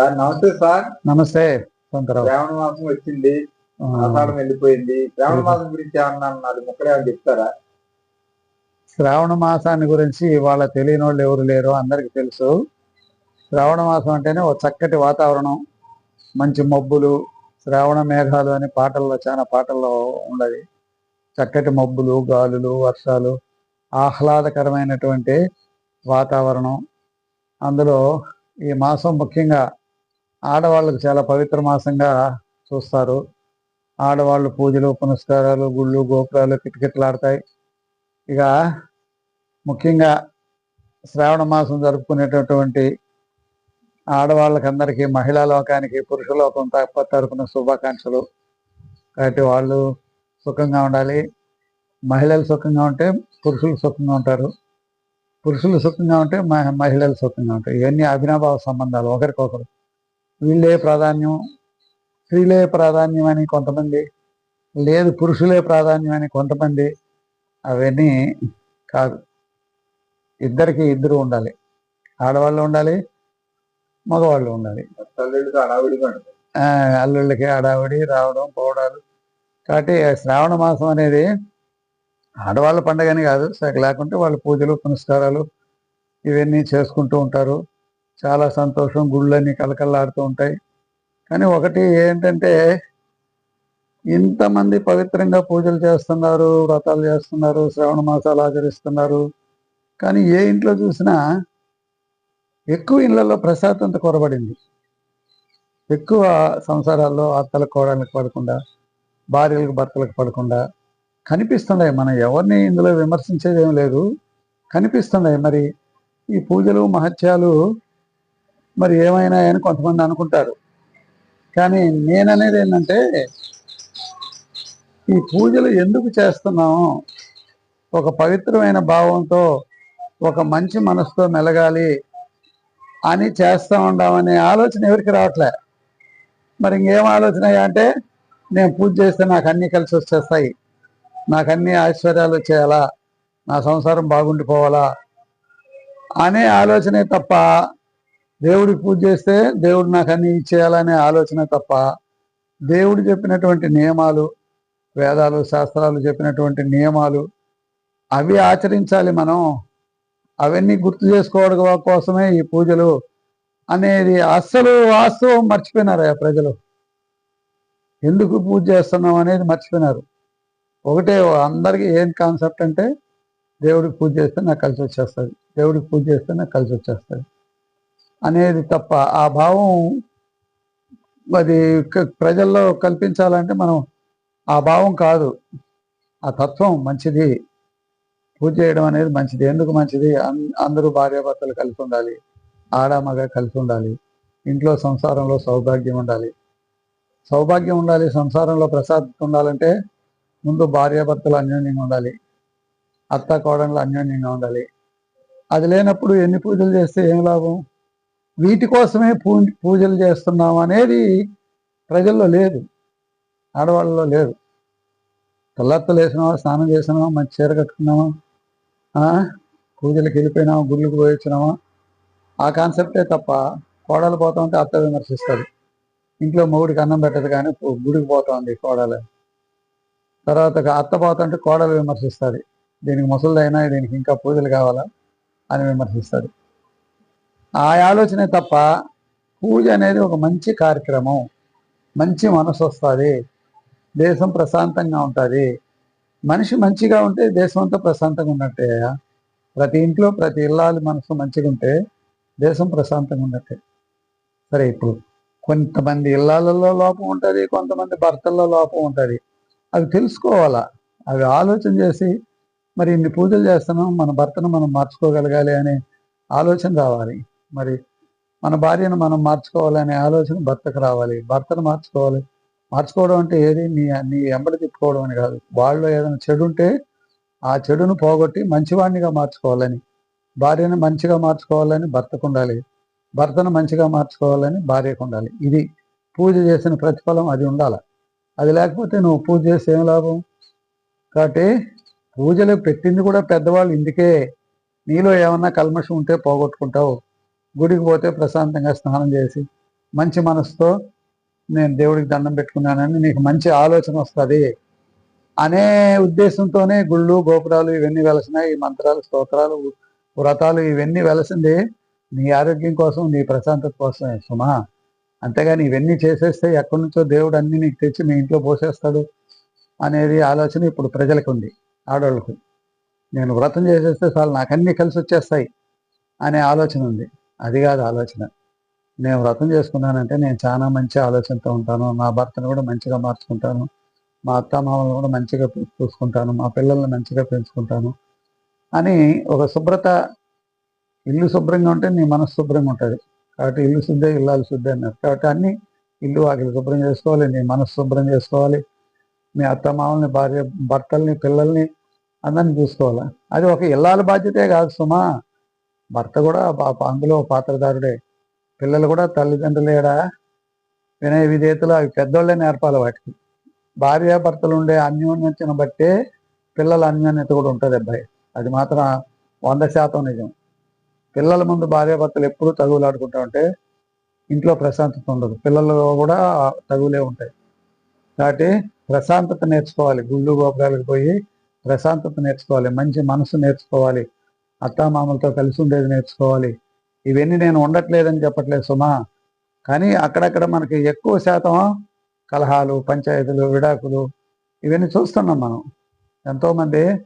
Sir నమస్తే sir. నమస్తే శ్రావణ మాసం వచ్చింది ఆషాఢం వెళ్ళిపోయింది. శ్రావణ మాసం గురించి ఏమన్నా నాలుగు ముక్కలు ఏమైనా చెప్తారా? శ్రావణ మాసాన్ని గురించి వాళ్ళ తెలియని వాళ్ళు ఎవరు లేరు అందరికీ తెలుసు. శ్రావణ మాసం అంటేనే ఒక చక్కటి వాతావరణం మంచి మబ్బులు శ్రావణ మేఘాలు అనే పాటల్లో చాలా పాటల్లో ఉండదు చక్కటి మబ్బులు గాలులు వర్షాలు ఆహ్లాదకరమైనటువంటి వాతావరణం. అందులో ఈ మాసం ముఖ్యంగా ఆడవాళ్ళకు చాలా పవిత్ర మాసంగా చూస్తారు. ఆడవాళ్ళు పూజలు పునస్కారాలు గుళ్ళు గోపురాలు కిటకిటలాడతాయి. ఇక ముఖ్యంగా శ్రావణ మాసం జరుపుకునేటటువంటి ఆడవాళ్ళకందరికీ మహిళా లోకానికి పురుష లోకం తప్ప తరపున శుభాకాంక్షలు. కాబట్టి వాళ్ళు సుఖంగా ఉండాలి. మహిళలు సుఖంగా ఉంటే పురుషులు సుఖంగా ఉంటారు. పురుషులు సుఖంగా ఉంటే మహిళలు సుఖంగా ఉంటారు. ఇవన్నీ అభినభావ సంబంధాలు. ఒకరికొకరు వీళ్ళే ప్రాధాన్యం స్త్రీలే ప్రాధాన్యం అని కొంతమంది లేదు పురుషులే ప్రాధాన్యం అని కొంతమంది అవన్నీ కాదు. ఇద్దరికి ఇద్దరు ఉండాలి. ఆడవాళ్ళు ఉండాలి మగవాళ్ళు ఉండాలి. అల్లుళ్ళకి హడావిడి రావడం పోవడాలు. కాబట్టి శ్రావణ మాసం అనేది ఆడవాళ్ళ పండగని కాదు సరే లేకుంటే వాళ్ళ పూజలు పునస్కారాలు ఇవన్నీ చేసుకుంటూ ఉంటారు. చాలా సంతోషం గుళ్ళన్నీ కలకల్లాడుతూ ఉంటాయి. కానీ ఒకటి ఏంటంటే ఇంతమంది పవిత్రంగా పూజలు చేస్తున్నారు వ్రతాలు చేస్తున్నారు శ్రావణ మాసాలు ఆచరిస్తున్నారు. కానీ ఏ ఇంట్లో చూసినా ఎక్కువ ఇళ్ళలో ప్రశాంతత కొరబడింది. ఎక్కువ సంసారాల్లో అత్తలకు కోవడానికి పడకుండా భార్యలకు భర్తలకు పడకుండా కనిపిస్తున్నాయి. మనం ఎవరిని ఇందులో విమర్శించేది ఏం లేదు. కనిపిస్తున్నాయి. మరి ఈ పూజలు మహత్యాలు మరి ఏమైనా అని కొంతమంది అనుకుంటారు. కానీ నేననేది ఏంటంటే ఈ పూజలు ఎందుకు చేస్తున్నాము? ఒక పవిత్రమైన భావంతో ఒక మంచి మనసుతో మెలగాలి అని చేస్తూ ఉండామనే ఆలోచన ఎవరికి రావట్లే. మరి ఇంకేం ఆలోచన అంటే నేను పూజ చేస్తే నాకు అన్నీ కలిసి వచ్చేస్తాయి. నాకు అన్ని ఐశ్వర్యాలు వచ్చేయాలా? నా సంసారం బాగుండిపోవాలా? అనే ఆలోచనే తప్ప దేవుడికి పూజ చేస్తే దేవుడు నాకు అన్ని ఇచ్చేయాలనే ఆలోచన తప్ప దేవుడు చెప్పినటువంటి నియమాలు వేదాలు శాస్త్రాలు చెప్పినటువంటి నియమాలు అవి ఆచరించాలి మనం. అవన్నీ గుర్తు చేసుకోవడం కోసమే ఈ పూజలు అనేది అస్సలు వాస్తవం మర్చిపోయినారు ఆ ప్రజలు. ఎందుకు పూజ చేస్తున్నాం అనేది మర్చిపోయినారు. ఒకటే అందరికీ ఏం కాన్సెప్ట్ అంటే దేవుడికి పూజ చేస్తే నాకు కలిసి వచ్చేస్తుంది. దేవుడికి పూజ చేస్తే నాకు కలిసి వచ్చేస్తుంది. అనేది తప్ప ఆ భావం అది ప్రజల్లో కల్పించాలంటే మనం ఆ భావం కాదు. ఆ తత్వం మంచిది. పూజ చేయడం అనేది మంచిది. ఎందుకు మంచిది? అందరూ భార్యాభర్తలు కలిసి ఉండాలి. ఆడ మగ కలిసి ఉండాలి. ఇంట్లో సంసారంలో సౌభాగ్యం ఉండాలి. సౌభాగ్యం ఉండాలి సంసారంలో ప్రసాదం ఉండాలంటే ముందు భార్యాభర్తలు అన్యోన్యంగా ఉండాలి. అత్త కోడళ్ళు అన్యోన్యంగా ఉండాలి. అది లేనప్పుడు ఎన్ని పూజలు చేస్తే ఏం లాభం? వీటి కోసమే పూ పూజలు చేస్తున్నాం అనేది ప్రజల్లో లేదు. ఆడవాళ్ళలో లేదు. తెల్లత్తలు వేసినావా స్నానం చేసినావా మంచి చీర కట్టుకున్నావా పూజలకు వెళ్ళిపోయినావా గుళ్ళకు పోయి వచ్చినావా? ఆ కాన్సెప్టే తప్ప కోడలు పోతా ఉంటే అత్త విమర్శిస్తుంది. ఇంట్లో మొగుడికి అన్నం పెట్టదు కానీ గుడికి పోతా ఉంది కోడలు. తర్వాత అత్త పోతుంటే కోడలు విమర్శిస్తుంది. దీనికి ముసలిదైనా దీనికి ఇంకా పూజలు కావాలా అని విమర్శిస్తుంది. ఆ ఆలోచనే తప్ప పూజ అనేది ఒక మంచి కార్యక్రమం. మంచి మనసు వస్తుంది. దేశం ప్రశాంతంగా ఉంటుంది. మనిషి మంచిగా ఉంటే దేశం అంతా ప్రశాంతంగా ఉన్నట్టే. ప్రతి ఇంట్లో ప్రతి ఇల్లాలి మనసు మంచిగా ఉంటే దేశం ప్రశాంతంగా ఉన్నట్టే. సరే ఇప్పుడు కొంతమంది ఇళ్ళల్లో లోపం ఉంటుంది కొంతమంది భర్తల్లో లోపం ఉంటుంది. అవి తెలుసుకోవాలా? అవి ఆలోచన చేసి మరి ఇన్ని పూజలు చేస్తున్నాం మన భర్తను మనం మార్చుకోగలగాలి అనే ఆలోచన రావాలి. మరి మన భార్యను మనం మార్చుకోవాలనే ఆలోచన భర్తకు రావాలి. భర్తను మార్చుకోవాలి. మార్చుకోవడం అంటే ఏది? నీ నీ ఎంబడి తిప్పుకోవడం అని కాదు. వాళ్ళు ఏదైనా చెడు ఉంటే ఆ చెడును పోగొట్టి మంచివాడినిగా మార్చుకోవాలని భార్యను మంచిగా మార్చుకోవాలని భర్తకు ఉండాలి. భర్తను మంచిగా మార్చుకోవాలని భార్యకు ఉండాలి. ఇది పూజ చేసిన ప్రతిఫలం అది ఉండాలి. అది లేకపోతే నువ్వు పూజ చేస్తే ఏం లాభం? కాబట్టి పూజలు పెట్టింది కూడా పెద్దవాళ్ళు ఇందుకే. నీలో ఏమన్నా కల్మషం ఉంటే పోగొట్టుకుంటావు. గుడికి పోతే ప్రశాంతంగా స్నానం చేసి మంచి మనసుతో నేను దేవుడికి దండం పెట్టుకున్నానని నీకు మంచి ఆలోచన వస్తుంది అనే ఉద్దేశంతోనే గుళ్ళు గోపురాలు ఇవన్నీ వెలసినాయి. ఈ మంత్రాలు స్తోత్రాలు వ్రతాలు ఇవన్నీ వెలసింది. నీ ఆరోగ్యం కోసం నీ ప్రశాంతత కోసమే సుమా. అంతేగాని ఇవన్నీ చేసేస్తే ఎక్కడి నుంచో దేవుడు అన్ని నీకు తెచ్చి మీ ఇంట్లో పోసేస్తాడు అనేది ఆలోచన ఇప్పుడు ప్రజలకు ఉంది ఆడవాళ్ళకు నేను వ్రతం చేసేస్తే చాలు నాకు అన్నీ కలిసి వచ్చేస్తాయి అనే ఆలోచన ఉంది. అది కాదు ఆలోచన. నేను వ్రతం చేసుకున్నానంటే నేను చాలా మంచి ఆలోచనతో ఉంటాను. నా భర్తను కూడా మంచిగా మార్చుకుంటాను. మా అత్త మామలను కూడా మంచిగా చూసుకుంటాను. మా పిల్లల్ని మంచిగా పెంచుకుంటాను. అని ఒక శుభ్రత ఇల్లు శుభ్రంగా ఉంటే నీ మనసు శుభ్రంగా ఉంటుంది. కాబట్టి ఇల్లు శుద్ధే ఇల్లాలు శుద్ధే అన్నారు. కాబట్టి అన్ని ఇల్లు వాకిలు శుభ్రం చేసుకోవాలి నీ మనసు శుభ్రం చేసుకోవాలి. మీ అత్త మామల్ని భార్య భర్తల్ని పిల్లల్ని అందరిని చూసుకోవాలి? అది ఒక ఇల్లాల బాధ్యతే కాదు సుమా. భర్త కూడా అందులో పాత్రదారుడే. పిల్లలు కూడా తల్లిదండ్రులేడా వినయ విధేయతలు అవి పెద్దోళ్ళే నేర్పాలి వాటికి. భార్య భర్తలు ఉండే అన్యోన్యతను బట్టే పిల్లల అన్యోన్యత కూడా ఉంటుంది అబ్బాయి. అది మాత్రం వంద శాతం నిజం. పిల్లల ముందు భార్య భర్తలు ఎప్పుడూ తగులాడుకుంటా ఉంటే ఇంట్లో ప్రశాంతత ఉండదు. పిల్లలు కూడా తగులే ఉంటాయి. కాబట్టి ప్రశాంతత నేర్చుకోవాలి. గుళ్ళు గోపురాలకు పోయి ప్రశాంతత నేర్చుకోవాలి. మంచి మనసు నేర్చుకోవాలి. అత్తామామలతో కలిసి ఉండేది నేర్చుకోవాలి. ఇవన్నీ నేను ఉండట్లేదని చెప్పట్లేదు సుమా. కానీ అక్కడక్కడ మనకి ఎక్కువ శాతం కలహాలు పంచాయతీలు విడాకులు ఇవన్నీ చూస్తున్నాం మనం. ఎంతోమంది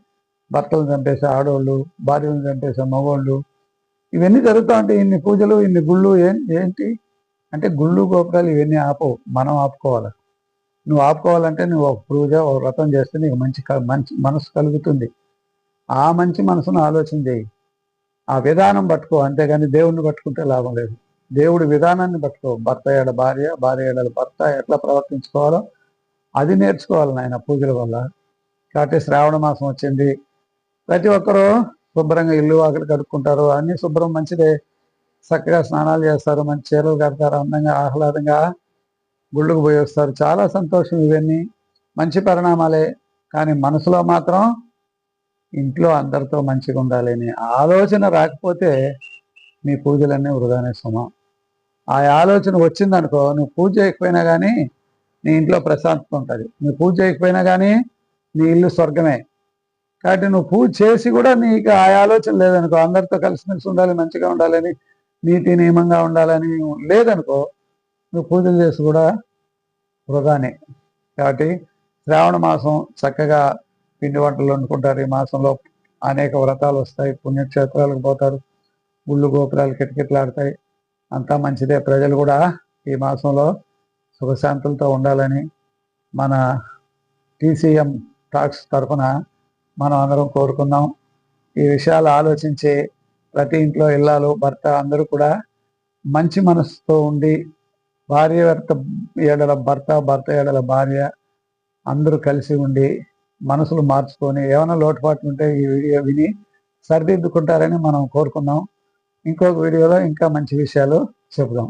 భర్తలను చంపేసే ఆడవాళ్ళు భార్యలను చంపేసే మగవాళ్ళు ఇవన్నీ జరుగుతూ ఉంటాయి ఇన్ని పూజలు ఇన్ని గుళ్ళు ఏం ఏంటి? అంటే గుళ్ళు గోపురాలు ఇవన్నీ ఆపవు మనం ఆపుకోవాలి. నువ్వు ఆపుకోవాలంటే నువ్వు ఒక పూజ ఒక వ్రతం చేస్తే నీకు మంచి క- మంచి మనసు కలుగుతుంది. ఆ మంచి మనసును ఆలోచన చేయి. ఆ విధానం పట్టుకో. అంతేగాని దేవుణ్ణి పట్టుకుంటే లాభం లేదు. దేవుడి విధానాన్ని పట్టుకో. భర్త ఏడ భార్య భార్య ఏడ భర్త ఎట్లా ప్రవర్తించుకోవాలో అది నేర్చుకోవాలి నాయన పూజల వల్ల. కాబట్టి శ్రావణ మాసం వచ్చింది. ప్రతి ఒక్కరూ శుభ్రంగా ఇల్లు వాకిలి కడుక్కుంటారు. అన్ని శుభ్రం మంచిదే. చక్కగా స్నానాలు చేస్తారు. మంచి చీరలు కడతారు. అందంగా ఆహ్లాదంగా గుళ్ళకు పోయి వస్తారు. చాలా సంతోషం ఇవన్నీ. మంచి పరిణామాలే. కానీ మనసులో మాత్రం ఇంట్లో అందరితో మంచిగా ఉండాలని ఆలోచన రాకపోతే నీ పూజలన్నీ వృధానే సుమ. ఆ ఆలోచన వచ్చిందనుకో నువ్వు పూజ చేయకపోయినా కానీ నీ ఇంట్లో ప్రశాంతత ఉంటుంది. నువ్వు పూజ చేయకపోయినా కానీ నీ ఇల్లు స్వర్గమే. కాబట్టి నువ్వు పూజ చేసి కూడా నీకు ఆ ఆలోచన లేదనుకో అందరితో కలిసిమెలిసి ఉండాలి మంచిగా ఉండాలని నీతి నియమంగా ఉండాలని లేదనుకో నువ్వు పూజలు చేసి కూడా వృధానే. కాబట్టి శ్రావణ మాసం చక్కగా పిండి వంటలు వండుకుంటారు. ఈ మాసంలో అనేక వ్రతాలు వస్తాయి. పుణ్యక్షేత్రాలకు పోతారు. గుళ్ళు గోపురాలు కిటకిట్లాడతాయి. అంతా మంచిదే. ప్రజలు కూడా ఈ మాసంలో సుఖశాంతులతో ఉండాలని మన టీసీఎం టాక్స్ తరఫున మనం అందరం కోరుకుందాం. ఈ విషయాలు ఆలోచించి ప్రతి ఇంట్లో ఇల్లాలు భర్త అందరూ కూడా మంచి మనసుతో ఉండి భార్య భర్త ఏడల భర్త భర్త ఏడల భార్య అందరూ కలిసి ఉండి మనసులు మార్చుకొని ఏమైనా లోటుపాట్లు ఉంటే ఈ వీడియో విని సరిదిద్దుకుంటారని మనం కోరుకుందాం. ఇంకొక వీడియోలో ఇంకా మంచి విషయాలు చెబుదాం.